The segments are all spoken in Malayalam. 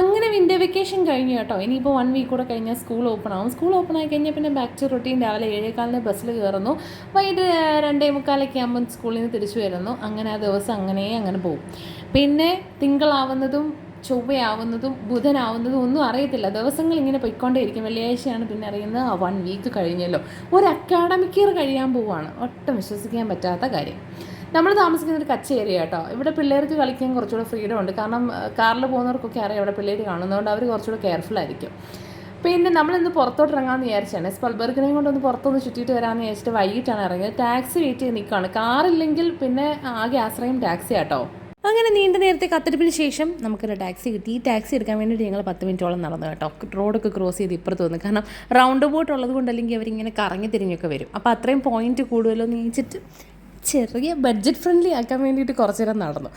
അങ്ങനെ വിന്റർ വെക്കേഷൻ കഴിഞ്ഞു കേട്ടോ. ഇനിയിപ്പോൾ വൺ വീക്ക് കൂടെ കഴിഞ്ഞാൽ സ്കൂൾ ഓപ്പൺ ആവും. സ്കൂൾ ഓപ്പൺ ആയി കഴിഞ്ഞാൽ പിന്നെ ബാക്ക് ടു റൊട്ടീൻ രാവിലെ ഏഴേകാലിന് ബസ്സിൽ കയറുന്നു വൈകിട്ട് രണ്ടേ മുക്കാലൊക്കെ ആകുമ്പോൾ സ്കൂളിൽ നിന്ന് തിരിച്ചു വരുന്നു. അങ്ങനെ ആ ദിവസം അങ്ങനെ അങ്ങനെ പോകും. പിന്നെ തിങ്കളാവുന്നതും ചൊവ്വയാവുന്നതും ബുധനാവുന്നതും ഒന്നും അറിയത്തില്ല. ദിവസങ്ങൾ ഇങ്ങനെ പൊയ്ക്കൊണ്ടേയിരിക്കും. വെള്ളിയാഴ്ചയാണ് പിന്നെ അറിയുന്നത്. ആ വൺ വീക്ക് കഴിഞ്ഞല്ലോ. ഒരു അക്കാഡമിക് ഇയർ കഴിയാൻ പോവുകയാണ് ഒട്ടും വിശ്വസിക്കാൻ പറ്റാത്ത കാര്യം. നമ്മൾ താമസിക്കുന്ന ഒരു കച്ച ഏരിയ കേട്ടോ ഇവിടെ പിള്ളേർക്ക് കളിക്കാൻ കുറച്ചുകൂടെ ഫ്രീഡം ഉണ്ട്. കാരണം കാറിൽ പോകുന്നവർക്കൊക്കെ അറിയാം ഇവിടെ പിള്ളേർ കാണുന്നതുകൊണ്ട് അവർ കുറച്ചുകൂടെ കെയർഫുൾ ആയിരിക്കും. പിന്നെ നമ്മളിന്ന് പുറത്തോട്ട് ഇറങ്ങാമെന്ന് വിചാരിച്ചാണ്. സ്പൾബർഗിനെയും കൊണ്ടൊന്ന് പുറത്തൊന്ന് ചുറ്റിയിട്ട് വരാമെന്ന് വിചാരിച്ചിട്ട് വൈകിട്ടാണ് ഇറങ്ങിയത്. ടാക്സി വെയിറ്റ് ചെയ്ത് നിൽക്കുകയാണ് കാറില്ലെങ്കിൽ പിന്നെ ആകെ ആശ്രയം ടാക്സി ആട്ടോ. അങ്ങനെ നീണ്ട നേരത്തെ കത്തിരിപ്പിന് ശേഷം നമുക്കൊരു ടാക്സി കിട്ടി. ഈ ടാക്സി എടുക്കാൻ വേണ്ടിയിട്ട് ഞങ്ങൾ പത്ത് മിനിറ്റോളം നടന്നു കേട്ടോ. റോഡൊക്കെ ക്രോസ് ചെയ്ത് ഇപ്പുറത്ത് വന്നു. കാരണം റൗണ്ട് ബോട്ട് ഉള്ളത് കൊണ്ട് അല്ലെങ്കിൽ അവരിങ്ങനെ കറങ്ങി തിരിഞ്ഞൊക്കെ വരും. അപ്പോൾ അത്രയും പോയിന്റ് കൂടുതലോ നീച്ചിട്ട് ചെറിയ ബഡ്ജറ്റ് ഫ്രണ്ട്ലി ആക്കാൻ വേണ്ടിയിട്ട് കുറച്ച് നേരം നടന്നു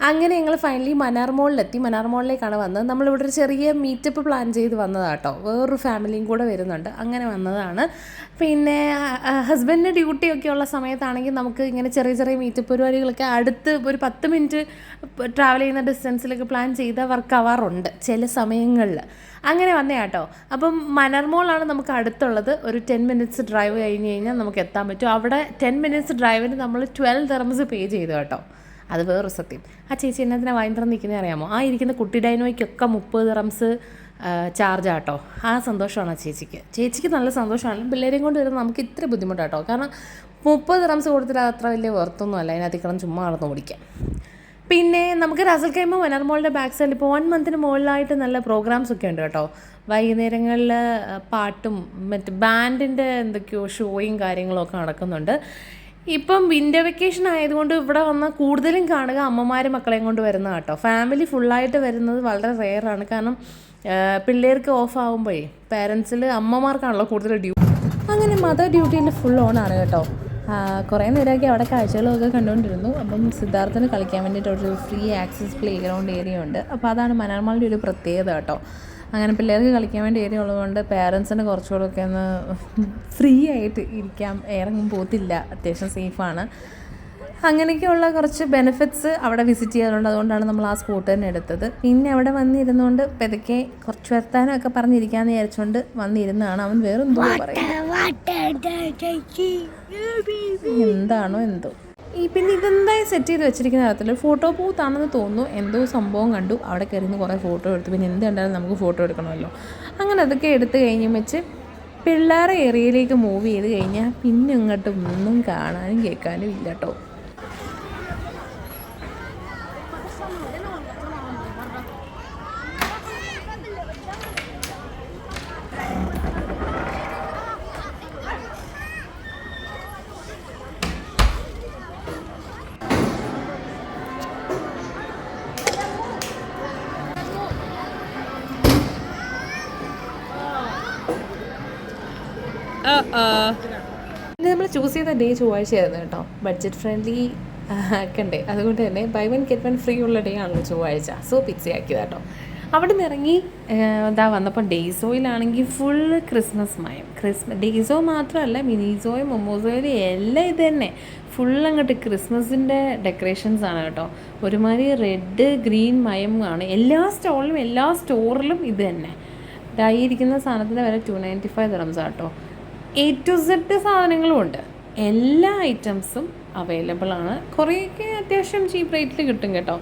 അങ്ങനെ ഞങ്ങൾ ഫൈനലി മനാർ മോളിലെത്തി മനാർ മോളിലേക്കാണ് വന്നത്. നമ്മളിവിടെ ഒരു ചെറിയ മീറ്റപ്പ് പ്ലാൻ ചെയ്ത് വന്നതാട്ടോ വേറൊരു ഫാമിലിയും കൂടെ വരുന്നുണ്ട്. അങ്ങനെ വന്നതാണ്. പിന്നെ ഹസ്ബൻഡിന്റെ ഡ്യൂട്ടിയൊക്കെ ഉള്ള സമയത്താണെങ്കിൽ നമുക്ക് ഇങ്ങനെ ചെറിയ ചെറിയ മീറ്റപ്പ് പരിപാടികളൊക്കെ അടുത്ത് ഒരു പത്ത് മിനിറ്റ് ട്രാവൽ ചെയ്യുന്ന ഡിസ്റ്റൻസിലൊക്കെ പ്ലാൻ ചെയ്ത വർക്ക് ആവാറുണ്ട് ചില സമയങ്ങളിൽ അങ്ങനെ വന്നേ കേട്ടോ അപ്പം മനർമോളാണ് നമുക്ക് അടുത്തുള്ളത്. ഒരു ടെൻ മിനിറ്റ്സ് ഡ്രൈവ് കഴിഞ്ഞ് കഴിഞ്ഞാൽ നമുക്ക് എത്താൻ പറ്റും. അവിടെ ടെൻ മിനിറ്റ്സ് ഡ്രൈവിന് നമ്മൾ ട്വൽവ് തെർമസ് പേ ചെയ്തു കേട്ടോ. അത് വേറെ സത്യം. ആ ചേച്ചി എന്നതിനാ വൈകുന്നേരം നിൽക്കുന്നത് അറിയാമോ? ആ ഇരിക്കുന്ന കുട്ടി ഡൈനോയ്ക്കൊക്കെ മുപ്പത് റംസ് ചാർജ് ആട്ടോ ആ സന്തോഷമാണ് ആ ചേച്ചിക്ക്. ചേച്ചിക്ക് നല്ല സന്തോഷമാണ്. പിള്ളേരെയും കൊണ്ട് വരുന്നത് നമുക്ക് ഇത്ര ബുദ്ധിമുട്ടാട്ടോ കാരണം മുപ്പത് റംസ് കൊടുത്തിട്ട് അത്ര വലിയ വെർത്തൊന്നും അല്ല. അതിനകത്ത് കിടന്ന് ചുമ്മാ നടന്ന് ഓടിക്കാം പിന്നെ നമുക്ക് റസൽ കൈമ വനർമോളുടെ ബാക്ക് സൈഡിൽ ഇപ്പോൾ വൺ മന്തിന് മുകളിലായിട്ട് നല്ല പ്രോഗ്രാംസ് ഒക്കെ ഉണ്ട് കേട്ടോ. വൈകുന്നേരങ്ങളിൽ പാട്ടും മറ്റ് ബാൻഡിന്റെ എന്തൊക്കെയോ ഷോയും കാര്യങ്ങളൊക്കെ നടക്കുന്നുണ്ട്. ഇപ്പം വിന്റർ വെക്കേഷൻ ആയതുകൊണ്ട് ഇവിടെ വന്നാൽ കൂടുതലും കാണുക അമ്മമാരും മക്കളെയും കൊണ്ട് വരുന്ന കേട്ടോ. ഫാമിലി ഫുള്ളായിട്ട് വരുന്നത് വളരെ റെയറാണ് കാരണം പിള്ളേർക്ക് ഓഫ് ആകുമ്പോഴേ പാരൻസിൽ അമ്മമാർക്കാണല്ലോ കൂടുതൽ ഡ്യൂട്ടി അങ്ങനെ മദർ ഡ്യൂട്ടിയിൽ ഫുൾ ഓൺ ആണ് കേട്ടോ. കുറേ നേരമൊക്കെ അവിടെ കാഴ്ചകളൊക്കെ കണ്ടുകൊണ്ടിരുന്നു. അപ്പം സിദ്ധാർത്ഥന് കളിക്കാൻ വേണ്ടിയിട്ട് ഒരു free access play ground area ഉണ്ട്. അപ്പോൾ അതാണ് മനോർമാളിന്റെ ഒരു പ്രത്യേകത കേട്ടോ. അങ്ങനെ പിള്ളേർക്ക് കളിക്കാൻ വേണ്ടി ഏരിയ ഉള്ളതുകൊണ്ട് പേരൻസിന് കുറച്ചുകൂടെ ഒക്കെ ഒന്ന് ഫ്രീ ആയിട്ട് ഇരിക്കാം ഇറങ്ങും പോത്തില്ല. അത്യാവശ്യം സേഫാണ് അങ്ങനെയൊക്കെയുള്ള കുറച്ച് ബെനിഫിറ്റ്സ് അവിടെ വിസിറ്റ് ചെയ്യാറുണ്ട്. അതുകൊണ്ടാണ് നമ്മൾ ആ സ്കൂട്ടർ തന്നെ എടുത്തത്. പിന്നെ അവിടെ വന്നിരുന്നുകൊണ്ട് പെതുക്കെ കുറച്ച് വർത്താനമൊക്കെ പറഞ്ഞിരിക്കാന്ന് വിചാരിച്ചുകൊണ്ട് വന്നിരുന്നാണ് അവൻ വേറെന്തോ പറയുന്നത് എന്താണോ എന്തോ. ഈ പിന്നെ ഇതെന്തായി സെറ്റ് ചെയ്ത് വെച്ചിരിക്കുന്ന തരത്തിൽ ഫോട്ടോ ബൂത്താണെന്ന് തോന്നുന്നു. എന്തോ സംഭവം കണ്ടു. അവിടെ കയറിന്ന് കുറേ ഫോട്ടോ എടുത്തു. പിന്നെ എന്ത് കണ്ടാലും നമുക്ക് ഫോട്ടോ എടുക്കണമല്ലോ. അങ്ങനെ അതൊക്കെ എടുത്തു കഴിഞ്ഞ് വെച്ച് പിള്ളേരെ ഏരിയയിലേക്ക് മൂവ് ചെയ്ത് കഴിഞ്ഞാൽ പിന്നെ ഇങ്ങോട്ട് ഒന്നും കാണാനും കേൾക്കാനും ഇല്ല കേട്ടോ നമ്മൾ ചൂസ് ചെയ്ത ഡേ ചൊവ്വാഴ്ചയായിരുന്നു കേട്ടോ. ബഡ്ജറ്റ് ഫ്രണ്ട്ലി ആക്കണ്ടേ അതുകൊണ്ട് തന്നെ buy one get one free ഉള്ള ഡേ ആണല്ലോ ചൊവ്വാഴ്ച. സോ പിക്സി ആക്കിയത് കേട്ടോ. അവിടെ നിന്ന് ഇറങ്ങി ഇതാ വന്നപ്പോൾ ഡേസോയിലാണെങ്കിൽ ഫുൾ ക്രിസ്മസ് മയം. ക്രിസ്മസ് ഡേസോ മാത്രമല്ല മിനിസോയും മൊമോസോയിലും എല്ലാം ഇത് തന്നെ. ഫുൾ അങ്ങോട്ട് ക്രിസ്മസിന്റെ ഡെക്കറേഷൻസ് ആണ് കേട്ടോ. ഒരുമാതിരി റെഡ് ഗ്രീൻ മയം ആണ്. എല്ലാ സ്റ്റോളിലും എല്ലാ സ്റ്റോറിലും ഇത് തന്നെ. ഇതായിരിക്കുന്ന സാധനത്തിന്റെ വില ടു നയന്റി ഫൈവ് ദിറംസ് ആട്ടോ എ ടു സെഡ് സാധനങ്ങളും ഉണ്ട്. എല്ലാ ഐറ്റംസും അവൈലബിൾ ആണ്. കുറേയൊക്കെ അത്യാവശ്യം ചീപ്പ് റേറ്റിൽ കിട്ടും കേട്ടോ.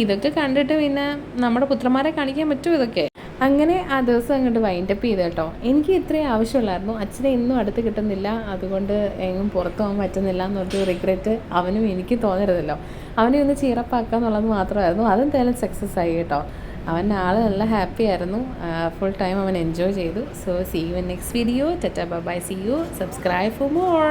ഇതൊക്കെ കണ്ടിട്ട് പിന്നെ നമ്മുടെ പുത്രന്മാരെ കാണിക്കാൻ പറ്റും ഇതൊക്കെ? അങ്ങനെ ആ ദിവസം അങ്ങോട്ട് വൈൻഡപ്പ് ചെയ്ത് കേട്ടോ. എനിക്ക് ഇത്രയും ആവശ്യമുള്ളായിരുന്നു. അച്ഛനെ ഇന്നും അടുത്ത് കിട്ടുന്നില്ല. അതുകൊണ്ട് എങ്ങും പുറത്തു പോകാൻ പറ്റുന്നില്ല എന്നൊരു റിഗ്രറ്റ് അവനും എനിക്ക് തോന്നരുതല്ലോ. അവനെ ഒന്ന് ചീറപ്പാക്കുക എന്നുള്ളത് മാത്രമായിരുന്നു അതെന്തായാലും സക്സസ് ആയി കേട്ടോ. അവൻ ആൾ നല്ല ഹാപ്പി ആയിരുന്നു. ഫുൾ ടൈം അവൻ എൻജോയ് ചെയ്തു. So see you next video ടെറ്റ bye see you subscribe for more